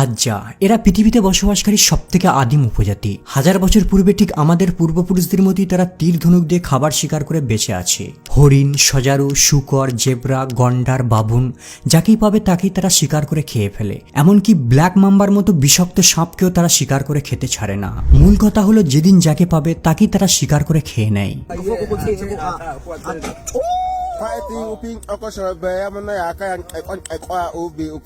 Hadza এরা পৃথিবীতে বসবাসকারী সবথেকে আদিম উপজাতি হাজার বছর পূর্বে ঠিক আমাদের পূর্বপুরুষদের মতোই তারা তীর ধনুক দিয়ে খাবার শিকার করে বেঁচে আছে হরিণ সজারু শুকর জেব্রা গন্ডার বাবুন যাকেই পাবে তাকেই তারা শিকার করে খেয়ে ফেলে এমনকি ব্ল্যাক মাম্বার মতো বিষাক্ত সাপকেও তারা শিকার করে খেতে ছাড়ে না মূল কথা হলো যেদিন যাকে পাবে তাকেই তারা শিকার করে খেয়ে নেয়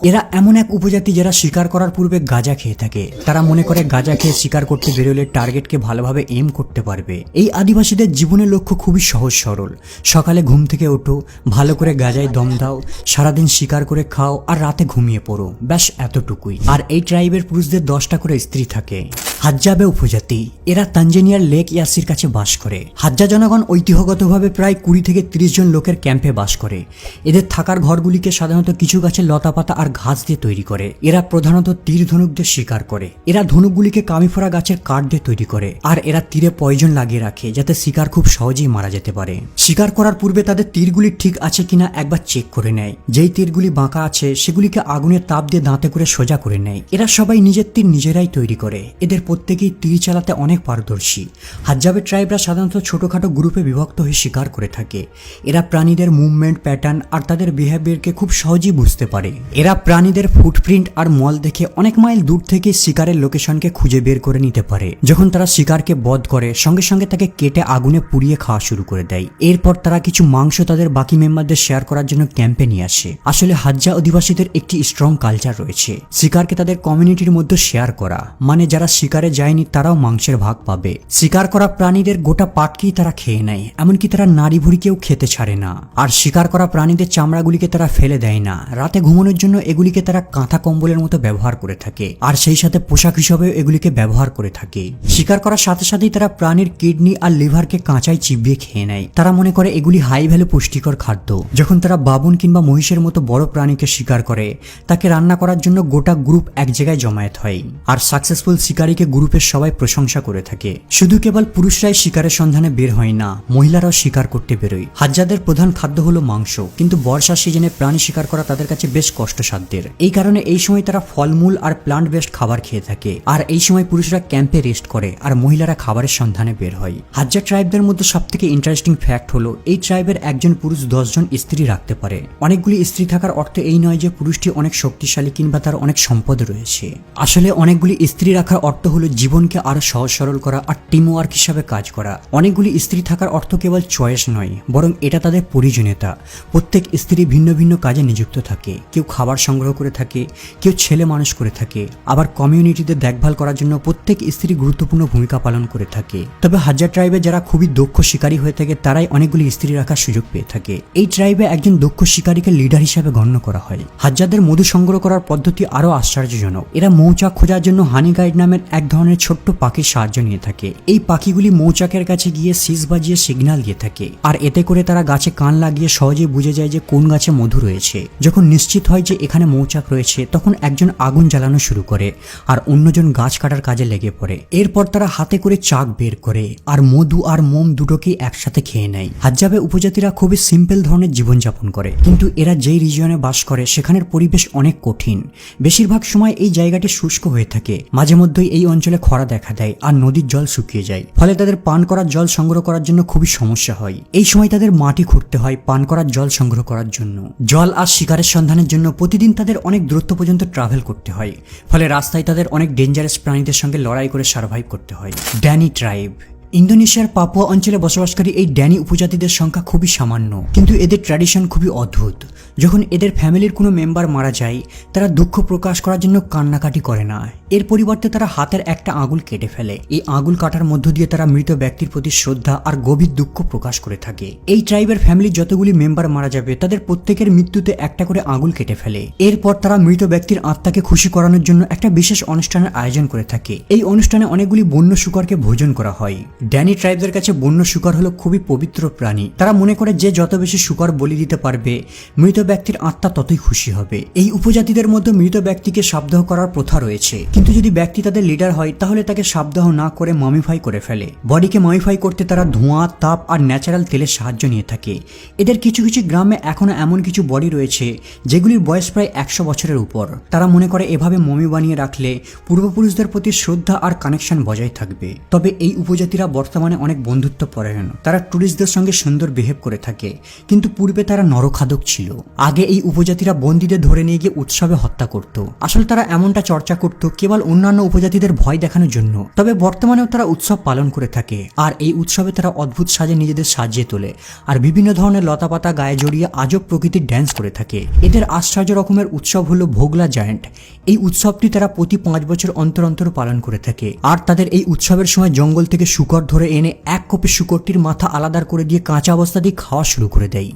এরা এমন এক উপজাতি যারা শিকার করার পূর্বে গাঁজা খেয়ে থাকে। তারা মনে করে গাঁজা খেয়ে শিকার করতে বেরোলে টার্গেটকে ভালোভাবে এম করতে পারবে। এই আদিবাসীদের জীবনের লক্ষ্য খুবই সহজ সরল। সকালে ঘুম থেকে ওঠো, ভালো করে গাঁজায় দম দাও, সারাদিন শিকার করে খাও আর রাতে ঘুমিয়ে পড়ো। ব্যাস এতটুকুই। আর এই ট্রাইবের পুরুষদের দশটা করে স্ত্রী থাকে। হাজ্জাবে উপজাতি। এরা তানজেনিয়ার লেক ইয়াসির কাছে বাস করে। হাজ্জা জনগণ ঐতিহ্যগতভাবে প্রায় কুড়ি থেকে তিরিশ জন লোকের ক্যাম্পে বাস করে। এদের থাকার ঘরগুলিকে সাধারণত কিছু গাছের লতাপাতা আর ঘাস দিয়ে তৈরি করে। এরা প্রধানত তীর ধনুক দিয়ে শিকার করে। এরা ধনুকগুলিকে কামিফোরা গাছের কাঠ দিয়ে তৈরি করে। আর এরা তীরে পয়জন লাগিয়ে রাখে, যাতে শিকার খুব সহজেই মারা যেতে পারে। শিকার করার পূর্বে তাদের তীরগুলি ঠিক আছে কিনা একবার চেক করে নেয়। যেই তীরগুলি বাঁকা আছে, সেগুলিকে আগুনের তাপ দিয়ে দাঁতে করে সোজা করে নেয়। এরা সবাই নিজের তীর নিজেরাই তৈরি করে। এদের প্রত্যেকেই তীর চালাতে অনেক পারদর্শী। হাজ্জাবে ট্রাইবরা সাধারণত ছোটখাটো গ্রুপে বিভক্ত হয়ে শিকার করে থাকে। এরা প্রাণীদের মুভমেন্ট প্যাটার্ন আর তাদের বিহেভিয়ারকে খুব সহজেই বুঝতে পারে। এরা প্রাণীদের ফুটপ্রিন্ট আর মল দেখে অনেক মাইল দূর থেকে শিকারের লোকেশনকে খুঁজে বের করে নিতে পারে। যখন তারা শিকারকে বধ করে, সঙ্গে সঙ্গে তাকে কেটে আগুনে পুড়িয়ে খাওয়া শুরু করে দেয়। এরপর তারা কিছু মাংস তাদের বাকি মেম্বারদের শেয়ার করার জন্য ক্যাম্পে নিয়ে আসে। আসলে হাজ্জা অধিবাসীদের একটি স্ট্রং কালচার রয়েছে। শিকারকে তাদের কমিউনিটির মধ্যে শেয়ার করা। মানে যারা শিকারে যায়নি, তারাও মাংসের ভাগ পাবে। শিকার করা প্রাণীদের গোটা পাটকেই তারা খেয়ে নেয়। এমনকি তারা নারী ভুড়িকেও খেতে ছাড়ে না। আর শিকার করা প্রাণীদের চামড়াগুলিকে তারা ফেলে দেয় না। রাতে ঘুমানোর জন্য এগুলিকে তারা কাঁথা কম্বলের মতো ব্যবহার করে থাকে। আর সেই সাথে পোশাক হিসেবেও এগুলিকে ব্যবহার করে থাকে। শিকার করার সাথে সাথেই তারা প্রাণীর কিডনি আর লিভারকে কাঁচাই চিবিয়ে খেয়ে নেয়। তারা মনে করে এগুলি হাই ভ্যালু পুষ্টিকর খাদ্য। যখন তারা বাবুন কিংবা মহিষের মতো বড় প্রাণীকে শিকার করে, তাকে রান্না করার জন্য গোটা গ্রুপ এক জায়গায় জমায়েত হয়। আর সাকসেসফুল শিকারীকে গ্রুপের সবাই প্রশংসা করে থাকে। শুধু কেবল পুরুষরাই শিকারের সন্ধানে বের হয় না, মহিলারাও শিকার করতে বেরোয়। হাজ্জাদের প্রধান খাদ্য হলো মাংস। কিন্তু বর্ষা সিজনে প্রাণী শিকার করা তাদের কাছে বেশ কষ্টসাধ্যের। এই কারণে এই সময় তারা ফলমূল আর প্লান্ট বেস্ট খাবার খেয়ে থাকে। আর এই সময় পুরুষরা ক্যাম্পে রেস্ট করে, আর মহিলারা খাবারের সন্ধানে বের হয়। হাজার ট্রাইবদের মধ্যে সব থেকে ইন্টারেস্টিং ফ্যাক্ট হলো, এই ট্রাইবের একজন পুরুষ দশজন স্ত্রী রাখতে পারে। অনেকগুলি স্ত্রী থাকার অর্থ এই নয় যে পুরুষটি অনেক শক্তিশালী কিংবা তার অনেক সম্পদ রয়েছে। আসলে অনেকগুলি স্ত্রী রাখার অর্থ হলো জীবনকে আরও সহজ সরল করা আর টিম ওয়ার্ক হিসাবে কাজ করা। অনেকগুলি স্ত্রী থাকার অর্থ কেবল চয়েস নয়, বরং এটা তাদের প্রয়োজনীয়তা প্রত্যেক স্ত্রী ভিন্ন ভিন্ন কাজে নিযুক্ত থাকে। কেউ খাবার সংগ্রহ করে থাকে, কেউ ছেলে মানুষ করে থাকে। আবার কমিউনিটিতে দেখভাল করার জন্য প্রত্যেক স্ত্রী গুরুত্বপূর্ণ ভূমিকা পালন করে থাকে। তবে হাজার ট্রাইবে যারা খুবই দক্ষ শিকারী হয়ে থাকে, তারাই অনেকগুলি স্ত্রী রাখার সুযোগ পেয়ে থাকে। এই ট্রাইবে একজন দক্ষ শিকারীকে লিডার হিসাবে গণ্য করা হয়। হাজারদের মধু সংগ্রহ করার পদ্ধতি আরও আশ্চর্যজনক। এরা মৌচাক খোঁজার জন্য হানি গাইড নামের এক ধরনের ছোট্ট পাখির সাহায্য নিয়ে থাকে। এই পাখিগুলি মৌচাকের কাছে গিয়ে শীষ বাজিয়ে সিগন্যাল দিয়ে থাকে। আর এতে করে তারা গাছে কান লাগিয়ে সহজে বুঝে যায় যে কোন গাছে মধু রয়েছে। যখন নিশ্চিত হয় যে এখানে মৌচাক রয়েছে, তখন একজন আগুন জ্বালানো শুরু করে আর অন্যজন গাছ কাটার কাজে লেগে পড়ে। এরপর তারা হাতে করে চাক বের করে আর মধু আর মোম দুটোকে একসাথে খেয়ে নেয়। হাজ্জাবে উপজাতিরা খুবই সিম্পল ধরনের জীবনযাপন করে। কিন্তু এরা যেই রিজিয়নে বাস করে, সেখানের পরিবেশ অনেক কঠিন। বেশিরভাগ সময় এই জায়গাটি শুষ্ক হয়ে থাকে। মাঝে মধ্যেই এই অঞ্চলে খরা দেখা দেয় আর নদীর জল শুকিয়ে যায়। ফলে তাদের পান করার, জল সংগ্রহ করার জন্য খুবই সমস্যা হয়। এই সময় তাদের মাটি খুঁড়তে হয় পান করার, জল সংগ্রহ করার জন্য। জল আর শিকারের সন্ধানের জন্য প্রতিদিন তাদের অনেক দূরত্ব পর্যন্ত ট্রাভেল করতে হয়। ফলে রাস্তায় তাদের অনেক ডেঞ্জারাস প্রাণীদের সঙ্গে লড়াই করে সার্ভাইভ করতে হয়। ড্যানি ট্রাইব ইন্দোনেশিয়ার পাপুয়া অঞ্চলে বসবাসকারী এই ড্যানি উপজাতিদের সংখ্যা খুবই সামান্য। কিন্তু এদের ট্র্যাডিশন খুবই অদ্ভুত। যখন এদের ফ্যামিলির কোনো মেম্বার মারা যায়, তারা দুঃখ প্রকাশ করার জন্য কান্নাকাটি করে না। এর পরিবর্তে তারা হাতের একটা আঙুল কেটে ফেলে। এই আঙুল কাটার মধ্য দিয়ে তারা মৃত ব্যক্তির প্রতি শ্রদ্ধা আর গভীর দুঃখ প্রকাশ করে থাকে। এই ট্রাইবের ফ্যামিলির যতগুলি মেম্বার মারা যাবে, তাদের প্রত্যেকের মৃত্যুতে একটা করে আঙুল কেটে ফেলে। এরপর তারা মৃত ব্যক্তির আত্মাকে খুশি করানোর জন্য একটা বিশেষ অনুষ্ঠানের আয়োজন করে থাকে। এই অনুষ্ঠানে অনেকগুলি বন্য শুকরকে ভোজন করা হয়। ড্যানি ট্রাইবদের কাছে বন্য শুকর হলো খুবই পবিত্র প্রাণী। তারা মনে করে যে যত বেশি শুকর বলি দিতে পারবে, মৃত ব্যক্তির আত্মা ততই খুশি হবে। এই উপজাতিদের মধ্যে মৃত ব্যক্তিকে সাবদাহ করার প্রথা রয়েছে। কিন্তু যদি ব্যক্তি তাদের লিডার হয়, তাহলে তাকে সাবদাহ না করে মমিফাই করে ফেলে। বডিকে মমিফাই করতে তারা ধোঁয়া, তাপ আর ন্যাচারাল তেলের সাহায্য নিয়ে থাকে। এদের কিছু কিছু গ্রামে এখনও এমন কিছু বডি রয়েছে, যেগুলির বয়স প্রায় একশো বছরের উপর। তারা মনে করে এভাবে মমি বানিয়ে রাখলে পূর্বপুরুষদের প্রতি শ্রদ্ধা আর কানেকশন বজায় থাকবে। তবে এই উপজাতিরা বর্তমানে অনেক বন্ধুত্ব পরায়ণ। তারা ট্যুরিস্টদের সঙ্গে সুন্দর বিহেভ করে থাকে, কিন্তু পূর্বে তারা নরখাদক ছিল। আগে এই উপজাতিরা বন্দীদের ধরে নিয়ে গিয়ে উৎসবে হত্যা করত। আসলে তারা এমনটা চর্চা করত, কেবল অন্যান্য উপজাতিদের ভয় দেখানোর জন্য। তবে বর্তমানেও তারা উৎসব পালন করে থাকে, আর এই উৎসবে তারা অদ্ভুত সাজে নিজেদের সাজিয়ে তোলে, আর বিভিন্ন ধরনের লতাপাতা গায়ে জড়িয়ে আজব প্রকৃতির ড্যান্স করে থাকে। এদের আশ্চর্য রকমের উৎসব হলো ভোগলা জায়ান্ট এই উৎসবটি তারা প্রতি পাঁচ বছর অন্তর অন্তর পালন করে থাকে, আর তাদের এই উৎসবের সময় জঙ্গল থেকে শুকর ধরে এনে এক কপি শুকরটির মাথা আলাদা করে দিয়ে কাঁচা অবস্থা দিয়ে খাওয়া শুরু করে দেয়।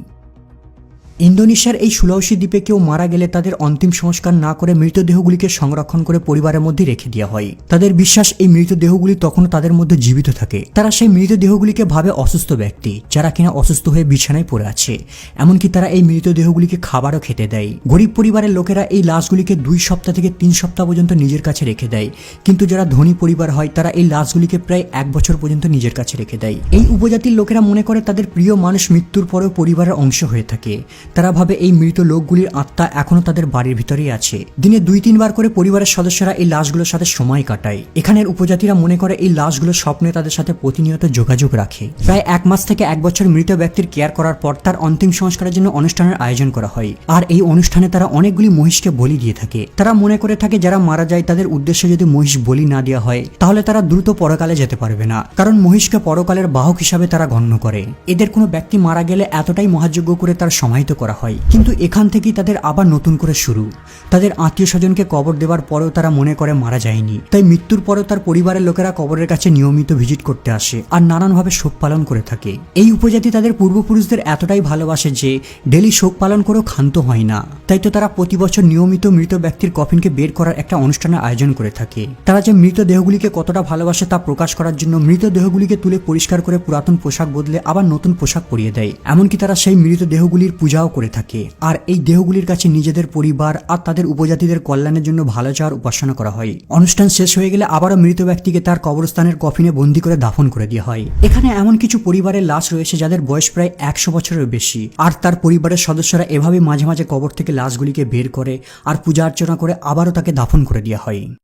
ইন্দোনেশিয়ার এই সুলাউসি দ্বীপে কেউ মারা গেলে তাদের অন্তিম সংস্কার না করে মৃতদেহগুলিকে সংরক্ষণ করে পরিবারের মধ্যে রেখে দেওয়া হয়। তাদের বিশ্বাস, এই মৃতদেহগুলি তখনও তাদের মধ্যে জীবিত থাকে। তারা সেই মৃতদেহগুলিকে ভাবে অসুস্থ ব্যক্তি, যারা কিনা অসুস্থ হয়ে বিছানায় পড়ে আছে। এমনকি তারা এই মৃতদেহগুলিকে খাবারও খেতে দেয়। গরিব পরিবারের লোকেরা এই লাশগুলিকে দুই সপ্তাহ থেকে তিন সপ্তাহ পর্যন্ত নিজের কাছে রেখে দেয়। কিন্তু যারা ধনী পরিবার হয়, তারা এই লাশগুলিকে প্রায় এক বছর পর্যন্ত নিজের কাছে রেখে দেয়। এই উপজাতির লোকেরা মনে করে তাদের প্রিয় মানুষ মৃত্যুর পরেও পরিবারের অংশ হয়ে থাকে। তারা ভাবে এই মৃত লোকগুলির আত্মা এখনও তাদের বাড়ির ভিতরেই আছে। দিনে দুই তিনবার করে পরিবারের সদস্যরা এই লাশগুলোর সাথে সময় কাটায়। এখানের উপজাতিরা মনে করে এই লাশগুলো স্বপ্নে তাদের সাথে প্রতিনিয়ত যোগাযোগ রাখে। প্রায় এক মাস থেকে এক বছর মৃত ব্যক্তির কেয়ার করার পর তার অন্তিম সংস্কারের জন্য অনুষ্ঠানের আয়োজন করা হয়। আর এই অনুষ্ঠানে তারা অনেকগুলি মহিষকে বলি দিয়ে থাকে। তারা মনে করে থাকে যারা মারা যায় তাদের উদ্দেশ্যে যদি মহিষ বলি না দেওয়া হয়, তাহলে তারা দ্রুত পরকালে যেতে পারবে না। কারণ মহিষকে পরকালের বাহক হিসাবে তারা গণ্য করে। এদের কোনো ব্যক্তি মারা গেলে এতটাই মহাযজ্ঞ করে তার সমাহিত করা হয়। কিন্তু এখান থেকেই তাদের আবার নতুন করে শুরু। তাদের আত্মীয় স্বজনকে কবর দেওয়ার পরেও তারা মনে করে মারা যায়নি। তাই মৃত্যুর পরেও তার পরিবারের লোকেরা কবরের কাছে নিয়মিত ভিজিট করতে আসে আর নানানভাবে শোক পালন করে থাকে। এই উপজাতি তাদের পূর্বপুরুষদের এতটাই ভালোবাসে যে ডেলি শোক পালন করেও ক্ষান্ত হয় না। তাই তো তারা প্রতি বছর নিয়মিত মৃত ব্যক্তির কফিনকে বের করার একটা অনুষ্ঠানের আয়োজন করে থাকে। তারা যে মৃতদেহগুলিকে কতটা ভালোবাসে তা প্রকাশ করার জন্য মৃতদেহগুলিকে তুলে পরিষ্কার করে পুরাতন পোশাক বদলে আবার নতুন পোশাক পরিয়ে দেয়। এমনকি তারা সেই মৃতদেহগুলির পূজাও করে থাকে। আর এই দেহগুলির কাছে নিজেদের পরিবার আর তাদের উপজাতিদের কল্যাণের জন্য ভালো চাওয়ার উপাসনা করা হয়। অনুষ্ঠান শেষ হয়ে গেলে আবারও মৃত ব্যক্তিকে তার কবরস্থানের কফিনে বন্দি করে দাফন করে দেওয়া হয়। এখানে এমন কিছু পরিবারের লাশ রয়েছে যাদের বয়স প্রায় একশো বছরের বেশি। আর তার পরিবারের সদস্যরা এভাবে মাঝে মাঝে কবর থেকে লাশগুলিকে বের করে আর পূজা অর্চনা করে আবারও তাকে দাফন করে দেওয়া হয়।